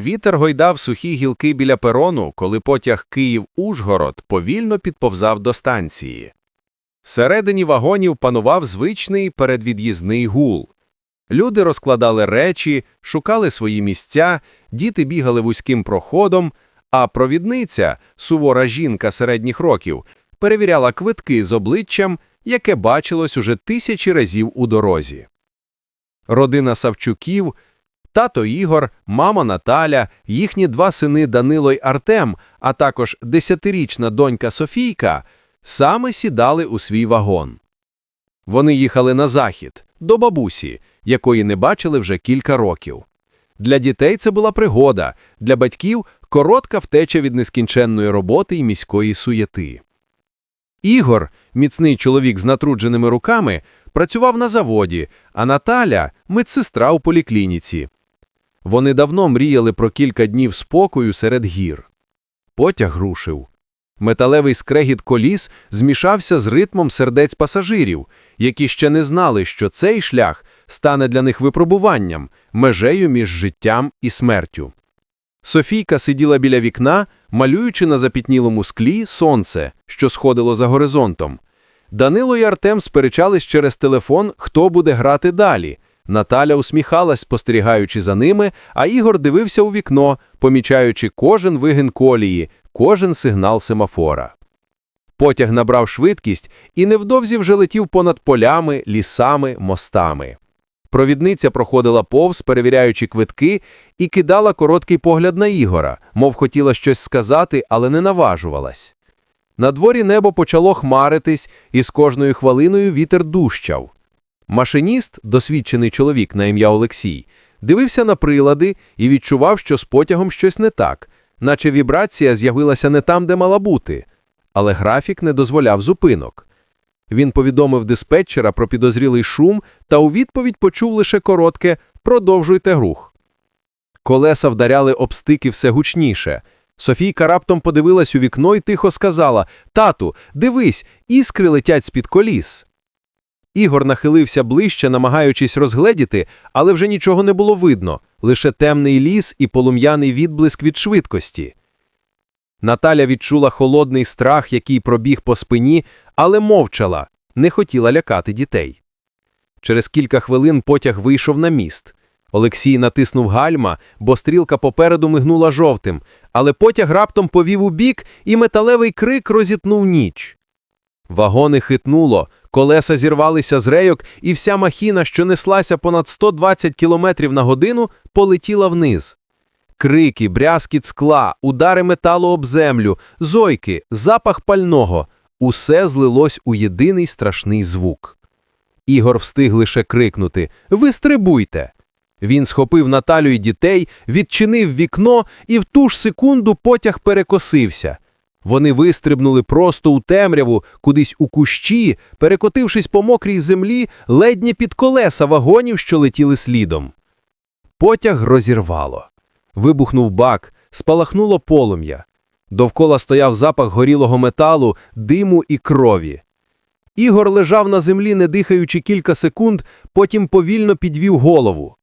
Вітер гойдав сухі гілки біля перону, коли потяг Київ-Ужгород повільно підповзав до станції. Всередині вагонів панував звичний передвід'їзний гул. Люди розкладали речі, шукали свої місця, діти бігали вузьким проходом, а провідниця, сувора жінка середніх років, перевіряла квитки з обличчям, яке бачилось уже тисячі разів у дорозі. Родина Савчуків, тато Ігор, мама Наталя, їхні два сини Данило й Артем, а також десятирічна донька Софійка саме сідали у свій вагон. Вони їхали на захід, до бабусі, якої не бачили вже кілька років. Для дітей це була пригода, для батьків – коротка втеча від нескінченної роботи і міської суєти. Ігор, міцний чоловік з натрудженими руками, працював на заводі, а Наталя – медсестра у поліклініці. Вони давно мріяли про кілька днів спокою серед гір. Потяг рушив. Металевий скрегіт коліс змішався з ритмом сердець пасажирів, які ще не знали, що цей шлях стане для них випробуванням, межею між життям і смертю. Софійка сиділа біля вікна, малюючи на запітнілому склі сонце, що сходило за горизонтом. Данило і Артем сперечались через телефон, хто буде грати далі. Наталя усміхалась, спостерігаючи за ними, а Ігор дивився у вікно, помічаючи кожен вигин колії, кожен сигнал семафора. Потяг набрав швидкість і невдовзі вже летів понад полями, лісами, мостами. Провідниця проходила повз, перевіряючи квитки, і кидала короткий погляд на Ігора, мов хотіла щось сказати, але не наважувалась. На дворі небо почало хмаритись, і з кожною хвилиною вітер дужчав. Машиніст, досвідчений чоловік на ім'я Олексій, дивився на прилади і відчував, що з потягом щось не так, наче вібрація з'явилася не там, де мала бути, але графік не дозволяв зупинок. Він повідомив диспетчера про підозрілий шум та у відповідь почув лише коротке «продовжуйте рух». Колеса вдаряли об стики все гучніше. Софійка раптом подивилась у вікно і тихо сказала «Тату, дивись, іскри летять з-під коліс». Ігор нахилився ближче, намагаючись розгледіти, але вже нічого не було видно, лише темний ліс і полум'яний відблиск від швидкості. Наталя відчула холодний страх, який пробіг по спині, але мовчала, не хотіла лякати дітей. Через кілька хвилин потяг вийшов на міст. Олексій натиснув гальма, бо стрілка попереду мигнула жовтим, але потяг раптом повів у бік, і металевий крик розітнув ніч. Вагони хитнуло, колеса зірвалися з рейок, і вся махіна, що неслася понад 120 км на годину, полетіла вниз. Крики, брязкіт скла, удари металу об землю, зойки, запах пального – усе злилось у єдиний страшний звук. Ігор встиг лише крикнути «Вистрибуйте!». Він схопив Наталю і дітей, відчинив вікно, і в ту ж секунду потяг перекосився. Вони вистрибнули просто у темряву, кудись у кущі, перекотившись по мокрій землі, ледь не під колеса вагонів, що летіли слідом. Потяг розірвало. Вибухнув бак, спалахнуло полум'я. Довкола стояв запах горілого металу, диму і крові. Ігор лежав на землі, не дихаючи кілька секунд, потім повільно підвів голову.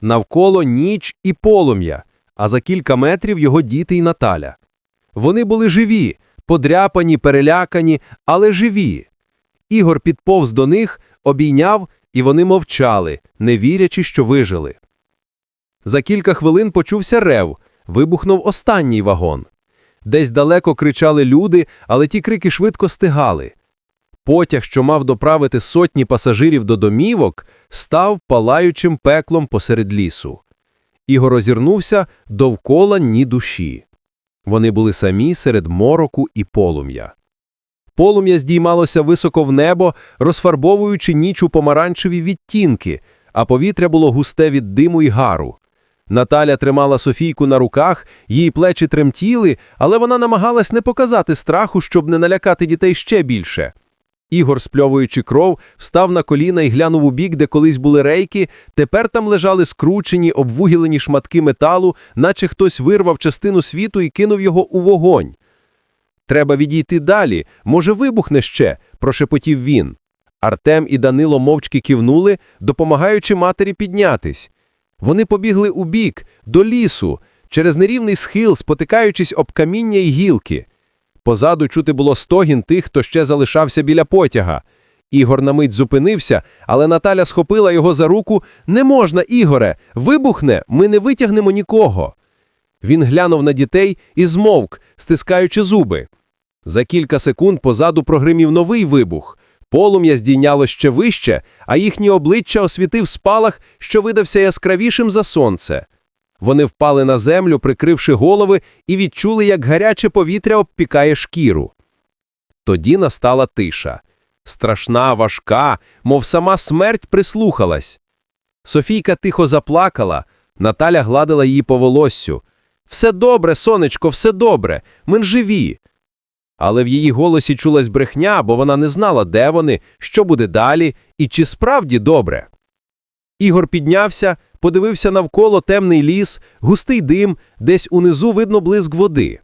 Навколо ніч і полум'я, а за кілька метрів його діти й Наталя. Вони були живі, подряпані, перелякані, але живі. Ігор підповз до них, обійняв, і вони мовчали, не вірячи, що вижили. За кілька хвилин почувся рев, вибухнув останній вагон. Десь далеко кричали люди, але ті крики швидко стигали. Потяг, що мав доправити сотні пасажирів до домівок, став палаючим пеклом посеред лісу. Ігор озирнувся довкола ні душі. Вони були самі серед мороку і полум'я. Полум'я здіймалося високо в небо, розфарбовуючи ніч у помаранчеві відтінки, а повітря було густе від диму й гару. Наталя тримала Софійку на руках, її плечі тремтіли, але вона намагалась не показати страху, щоб не налякати дітей ще більше. Ігор, спльовуючи кров, встав на коліна і глянув у бік, де колись були рейки, тепер там лежали скручені, обвугілені шматки металу, наче хтось вирвав частину світу і кинув його у вогонь. Треба відійти далі, може, вибухне ще, прошепотів він. Артем і Данило мовчки кивнули, допомагаючи матері піднятись. Вони побігли у бік, до лісу, через нерівний схил, спотикаючись об каміння й гілки. Позаду чути було стогін тих, хто ще залишався біля потяга. Ігор на мить зупинився, але Наталя схопила його за руку. Не можна, Ігоре, вибухне, ми не витягнемо нікого. Він глянув на дітей і змовк, стискаючи зуби. За кілька секунд позаду прогримів новий вибух. Полум'я здійняло ще вище, а їхні обличчя освітив спалах, що видався яскравішим за сонце. Вони впали на землю, прикривши голови, і відчули, як гаряче повітря обпікає шкіру. Тоді настала тиша. Страшна, важка, мов сама смерть прислухалась. Софійка тихо заплакала, Наталя гладила її по волоссю. Все добре, сонечко, все добре, ми живі. Але в її голосі чулась брехня, бо вона не знала, де вони, що буде далі і чи справді добре. Ігор піднявся, подивився навколо темний ліс, густий дим, десь унизу видно блиск води.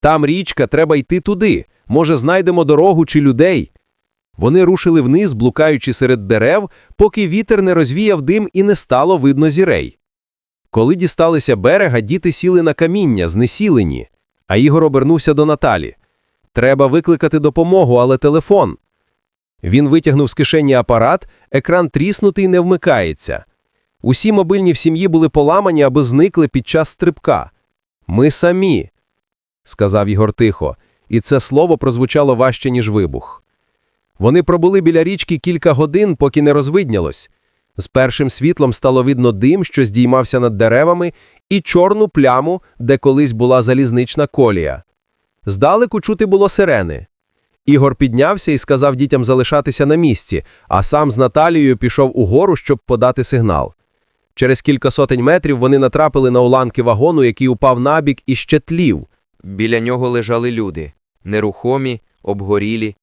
Там річка, треба йти туди. Може, знайдемо дорогу чи людей. Вони рушили вниз, блукаючи серед дерев, поки вітер не розвіяв дим і не стало видно зірей. Коли дісталися берега, діти сіли на каміння, знесілені, а Ігор обернувся до Наталі. Треба викликати допомогу, але телефон. Він витягнув з кишені апарат, екран тріснутий не вмикається. Усі мобильні в сім'ї були поламані, аби зникли під час стрибка. Ми самі, сказав Ігор тихо, і це слово прозвучало важче, ніж вибух. Вони пробули біля річки кілька годин, поки не розвиднялось. З першим світлом стало видно дим, що здіймався над деревами, і чорну пляму, де колись була залізнична колія. Здалеку чути було сирени. Ігор піднявся і сказав дітям залишатися на місці, а сам з Наталією пішов угору, щоб подати сигнал. Через кілька сотень метрів вони натрапили на уламки вагону, який упав набік і ще тлів. Біля нього лежали люди, нерухомі, обгорілі.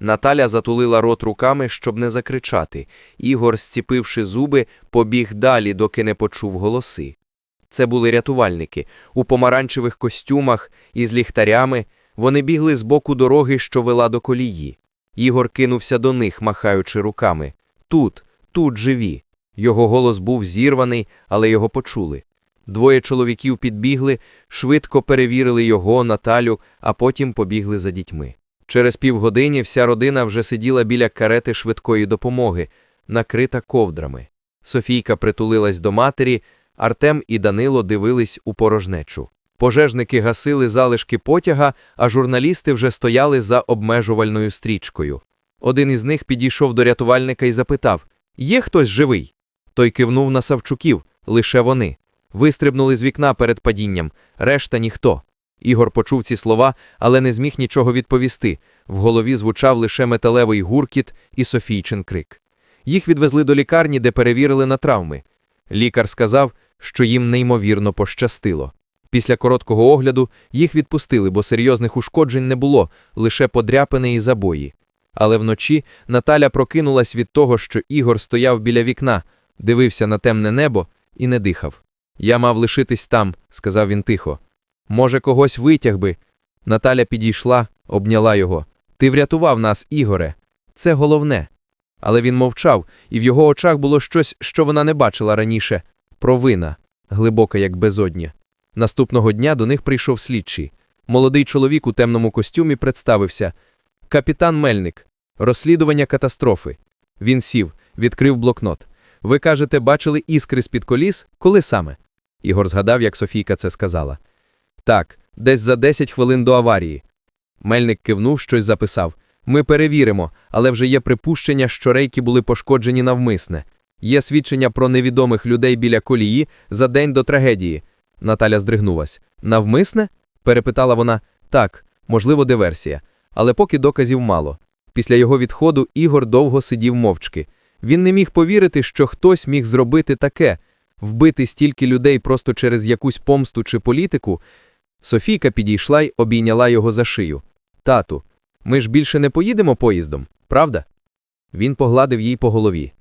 Наталя затулила рот руками, щоб не закричати. Ігор, зціпивши зуби, побіг далі, доки не почув голоси. Це були рятувальники. У помаранчевих костюмах із ліхтарями вони бігли з боку дороги, що вела до колії. Ігор кинувся до них, махаючи руками. Тут, тут живі. Його голос був зірваний, але його почули. Двоє чоловіків підбігли, швидко перевірили його, Наталю, а потім побігли за дітьми. Через півгодини вся родина вже сиділа біля карети швидкої допомоги, накрита ковдрами. Софійка притулилась до матері, Артем і Данило дивились у порожнечу. Пожежники гасили залишки потяга, а журналісти вже стояли за обмежувальною стрічкою. Один із них підійшов до рятувальника і запитав: Є хтось живий? Той кивнув на Савчуків, лише вони. Вистрибнули з вікна перед падінням, решта ніхто. Ігор почув ці слова, але не зміг нічого відповісти. В голові звучав лише металевий гуркіт і Софійчин крик. Їх відвезли до лікарні, де перевірили на травми. Лікар сказав, що їм неймовірно пощастило. Після короткого огляду їх відпустили, бо серйозних ушкоджень не було, лише подряпини і забої. Але вночі Наталя прокинулась від того, що Ігор стояв біля вікна, дивився на темне небо і не дихав. Я мав лишитись там, сказав він тихо. Може, когось витяг би. Наталя підійшла, обняла його. Ти врятував нас, Ігоре. Це головне. Але він мовчав, і в його очах було щось, що вона не бачила раніше провина, глибока, як безодня. Наступного дня до них прийшов слідчий. Молодий чоловік у темному костюмі представився Капітан Мельник. Розслідування катастрофи. Він сів, відкрив блокнот. Ви кажете, бачили іскри з-під коліс? Коли саме? Ігор згадав, як Софійка це сказала. Так, десь за 10 хвилин до аварії. Мельник кивнув, щось записав. Ми перевіримо, але вже є припущення, що рейки були пошкоджені навмисне. Є свідчення про невідомих людей біля колії за день до трагедії. Наталя здригнулась. Навмисне? перепитала вона. Так, можливо, диверсія. Але поки доказів мало. Після його відходу Ігор довго сидів мовчки. Він не міг повірити, що хтось міг зробити таке вбити стільки людей просто через якусь помсту чи політику. Софійка підійшла й обійняла його за шию. Тату, ми ж більше не поїдемо поїздом, правда? Він погладив їй по голові.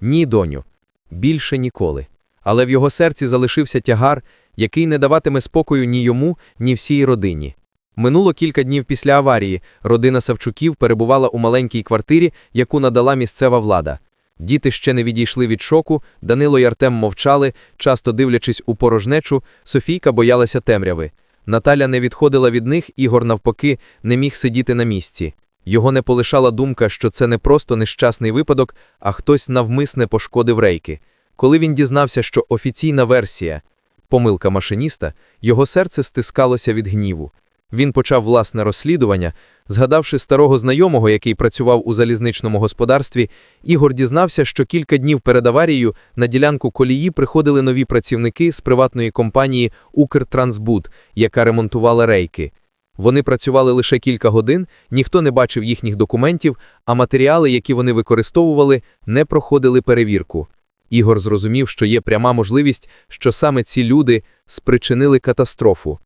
Ні, доню, більше ніколи. Але в його серці залишився тягар, який не даватиме спокою ні йому, ні всій родині. Минуло кілька днів після аварії. Родина Савчуків перебувала у маленькій квартирі, яку надала місцева влада. Діти ще не відійшли від шоку, Данило й Артем мовчали, часто дивлячись у порожнечу, Софійка боялася темряви. Наталя не відходила від них, Ігор, навпаки, не міг сидіти на місці. Його не полишала думка, що це не просто нещасний випадок, а хтось навмисне пошкодив рейки. Коли він дізнався, що офіційна версія – помилка машиніста, його серце стискалося від гніву. Він почав власне розслідування, згадавши старого знайомого, який працював у залізничному господарстві, Ігор дізнався, що кілька днів перед аварією на ділянку колії приходили нові працівники з приватної компанії «Укртрансбуд», яка ремонтувала рейки. Вони працювали лише кілька годин, ніхто не бачив їхніх документів, а матеріали, які вони використовували, не проходили перевірку. Ігор зрозумів, що є пряма можливість, що саме ці люди спричинили катастрофу.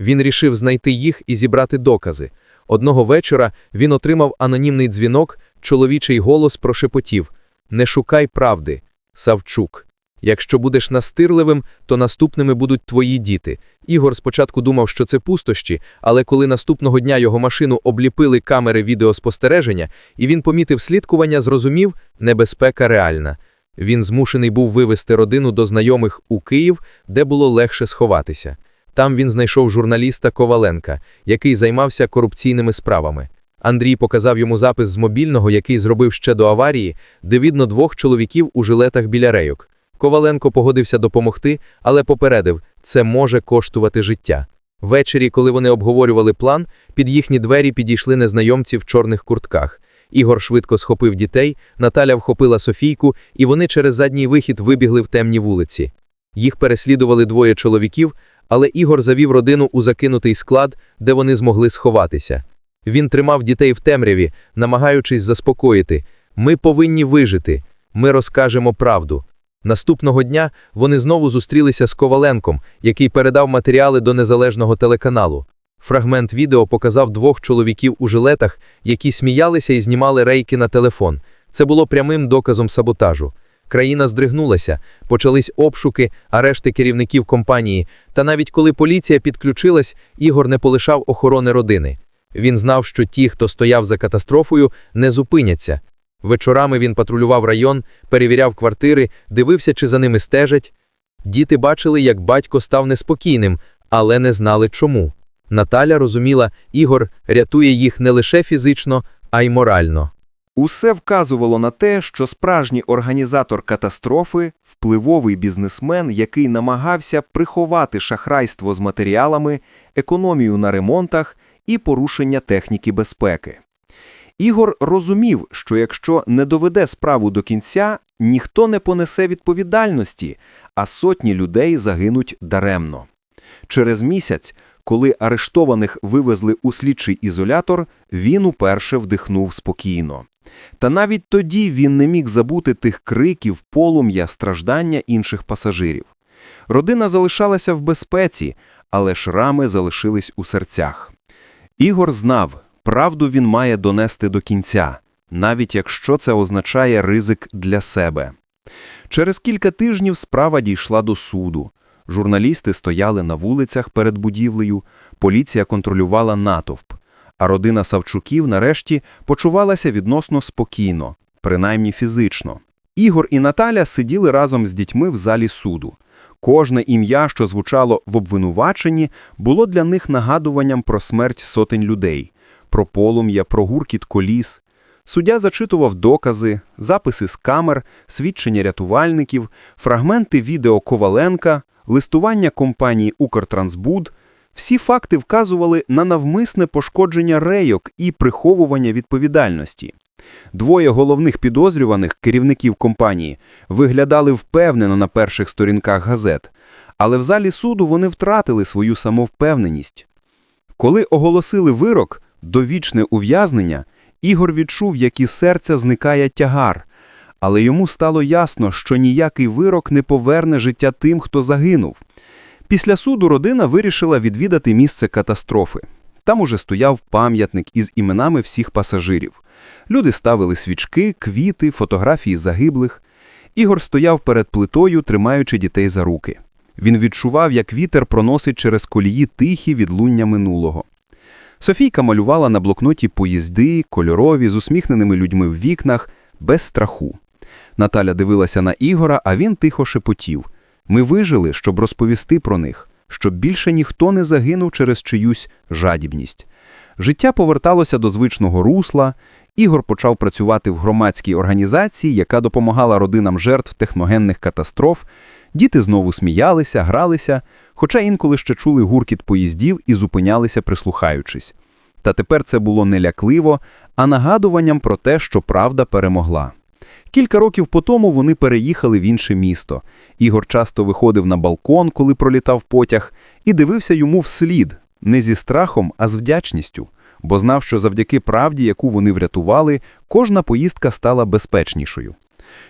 Він рішив знайти їх і зібрати докази. Одного вечора він отримав анонімний дзвінок, чоловічий голос прошепотів «Не шукай правди, Савчук. Якщо будеш настирливим, то наступними будуть твої діти. Ігор спочатку думав, що це пустощі, але коли наступного дня його машину обліпили камери відеоспостереження, і він помітив слідкування, зрозумів – небезпека реальна. Він змушений був вивезти родину до знайомих у Київ, де було легше сховатися. Там він знайшов журналіста Коваленка, який займався корупційними справами. Андрій показав йому запис з мобільного, який зробив ще до аварії, де видно двох чоловіків у жилетах біля рейок. Коваленко погодився допомогти, але попередив, це може коштувати життя. Ввечері, коли вони обговорювали план, під їхні двері підійшли незнайомці в чорних куртках. Ігор швидко схопив дітей, Наталя вхопила Софійку, і вони через задній вихід вибігли в темні вулиці. Їх переслідували двоє чоловіків, але Ігор завів родину у закинутий склад, де вони змогли сховатися. Він тримав дітей в темряві, намагаючись заспокоїти. Ми повинні вижити, ми розкажемо правду. Наступного дня вони знову зустрілися з Коваленком, який передав матеріали до незалежного телеканалу. Фрагмент відео показав двох чоловіків у жилетах, які сміялися і знімали рейки на телефон. Це було прямим доказом саботажу. Країна здригнулася, почались обшуки, арешти керівників компанії, та навіть коли поліція підключилась, Ігор не полишав охорони родини. Він знав, що ті, хто стояв за катастрофою, не зупиняться. Вечорами він патрулював район, перевіряв квартири, дивився, чи за ними стежать. Діти бачили, як батько став неспокійним, але не знали чому. Наталя розуміла, Ігор рятує їх не лише фізично, а й морально. Усе вказувало на те, що справжній організатор катастрофи – впливовий бізнесмен, який намагався приховати шахрайство з матеріалами, економію на ремонтах і порушення техніки безпеки. Ігор розумів, що якщо не доведе справу до кінця, ніхто не понесе відповідальності, а сотні людей загинуть даремно. Через місяць, коли арештованих вивезли у слідчий ізолятор, він уперше вдихнув спокійно. Та навіть тоді він не міг забути тих криків, полум'я, страждання інших пасажирів. Родина залишалася в безпеці, але шрами залишились у серцях. Ігор знав, правду він має донести до кінця, навіть якщо це означає ризик для себе. Через кілька тижнів справа дійшла до суду. Журналісти стояли на вулицях перед будівлею, поліція контролювала натовп, а родина Савчуків нарешті почувалася відносно спокійно, принаймні фізично. Ігор і Наталя сиділи разом з дітьми в залі суду. Кожне ім'я, що звучало в обвинуваченні, було для них нагадуванням про смерть сотень людей, про полум'я, про гуркіт коліс. Суддя зачитував докази, записи з камер, свідчення рятувальників, фрагменти відео Коваленка, листування компанії «Укртрансбуд». Всі факти вказували на навмисне пошкодження рейок і приховування відповідальності. Двоє головних підозрюваних керівників компанії виглядали впевнено на перших сторінках газет, але в залі суду вони втратили свою самовпевненість. Коли оголосили вирок, довічне ув'язнення, Ігор відчув, як із серця зникає тягар, але йому стало ясно, що ніякий вирок не поверне життя тим, хто загинув. Після суду родина вирішила відвідати місце катастрофи. Там уже стояв пам'ятник із іменами всіх пасажирів. Люди ставили свічки, квіти, фотографії загиблих. Ігор стояв перед плитою, тримаючи дітей за руки. Він відчував, як вітер проносить через колії тихі відлуння минулого. Софійка малювала на блокноті поїзди, кольорові, з усміхненими людьми в вікнах, без страху. Наталя дивилася на Ігора, а він тихо шепотів. Ми вижили, щоб розповісти про них, щоб більше ніхто не загинув через чиюсь жадібність. Життя поверталося до звичного русла. Ігор почав працювати в громадській організації, яка допомагала родинам жертв техногенних катастроф. Діти знову сміялися, гралися, хоча інколи ще чули гуркіт поїздів і зупинялися, прислухаючись. Та тепер це було не лякливо, а нагадуванням про те, що правда перемогла. Кілька років по тому вони переїхали в інше місто. Ігор часто виходив на балкон, коли пролітав потяг, і дивився йому вслід, не зі страхом, а з вдячністю, бо знав, що завдяки правді, яку вони врятували, кожна поїздка стала безпечнішою.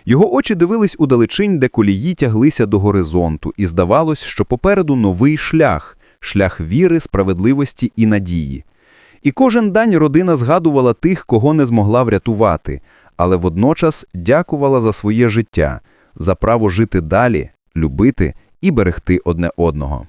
Його очі дивились у далечинь, де колії тяглися до горизонту, і здавалось, що попереду новий шлях – шлях віри, справедливості і надії. І кожен день родина згадувала тих, кого не змогла врятувати, але водночас дякувала за своє життя, за право жити далі, любити і берегти одне одного.